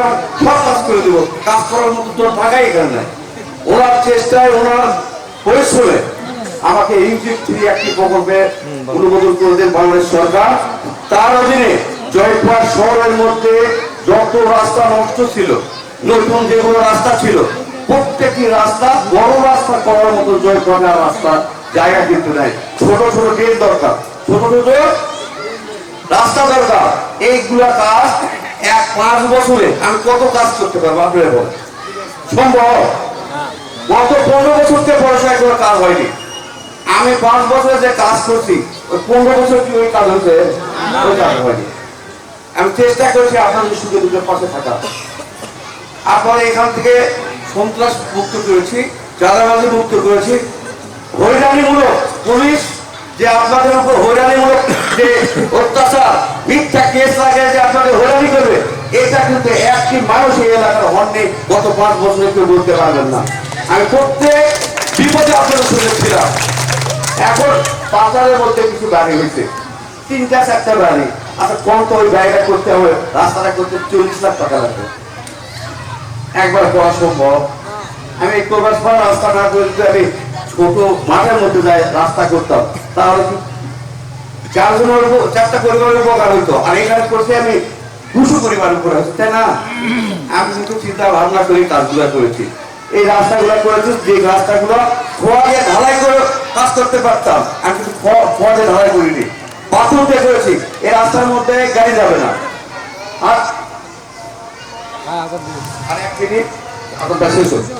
আমি সব করে দেবো। কাজ করার মতো টাকাই এখানে নাই। ওনার চেষ্টায়, ওনার পরিশ্রমে আমাকে ইউজিপ থ্রি একটি প্রকল্পে অনুমোদন করে দেন বাংলাদেশ সরকার। তার অধীনে জয়পুর শহরের মধ্যে যত রাস্তা নষ্ট ছিল নতুন যেগুলো রাস্তা ছিল, প্রত্যেকটি রাস্তা, বড় রাস্তা করার মতো জয়পুরের রাস্তা জায়গা কিন্তু নাই। ছোট ছোট গেট দরকার। ছোট ছোট রাস্তা দরকার। এইগুলা কাজ এক পাঁচ বছরে আমি কত কাজ করতে পারব আপনারা বলেন। সম্ভব? গত পনেরো বছর থেকে পড়াশোনা কোনো কাজ হয়নি। আমি পাঁচ বছরে যে কাজ করছি ওই পনেরো বছর কি ওই কাজ হয়েছে? ওই কাজ হয়নি। আমি চেষ্টা করেছি আপনাদের সুখে দুটো পাশে থাকা আপনারা এখান থেকে সন্ত্রাস মুক্ত করেছি চাঁদাবাজি মুক্ত করেছি। হয়রানিমূলক পুলিশ যে আপনাদের উপর হয়রানিমূলক যে অত্যাচার মিথ্যা কেস লাগে যে আপনাদের এটা কিন্তু একটি মানুষ এই এলাকার হননি, গত পাঁচ বছরে কেউ বলতে পারবেন না। আমি প্রত্যেক বিপদে আপনাদের সঙ্গে ছিলাম। এখন বাজারের মধ্যে কিছু গাড়ি হয়েছে তিনটা, চারটা গাড়ি। আচ্ছা কম তো ওই গাড়িটা করতে হবে? রাস্তাটা করতে চল্লিশ লাখ টাকা লাগবে। একবার করা সম্ভব। আমি এই করবার সময় রাস্তা না করে যদি আমি ছোট মাঠের মধ্যে যাই, রাস্তা করতাম, তাহলে কি চারজনের চারটা পরিবারের উপকার হইতো। আর এখানে করছি আমি দুশো পরিবারের উপর হচ্ছে তাই না? আমি কিন্তু চিন্তা ভাবনা করে কাজগুলো করেছি। এই রাস্তাগুলো করেছি, যে রাস্তাগুলো ফোয়ারে ঢালাই করে কাজ করতে পারতাম, আমি কিন্তু ফোয়ারে ঢালাই করিনি। পাথর দিয়ে করেছি, এই রাস্তার মধ্যে গাড়ি যাবে না। আর শেষ হচ্ছে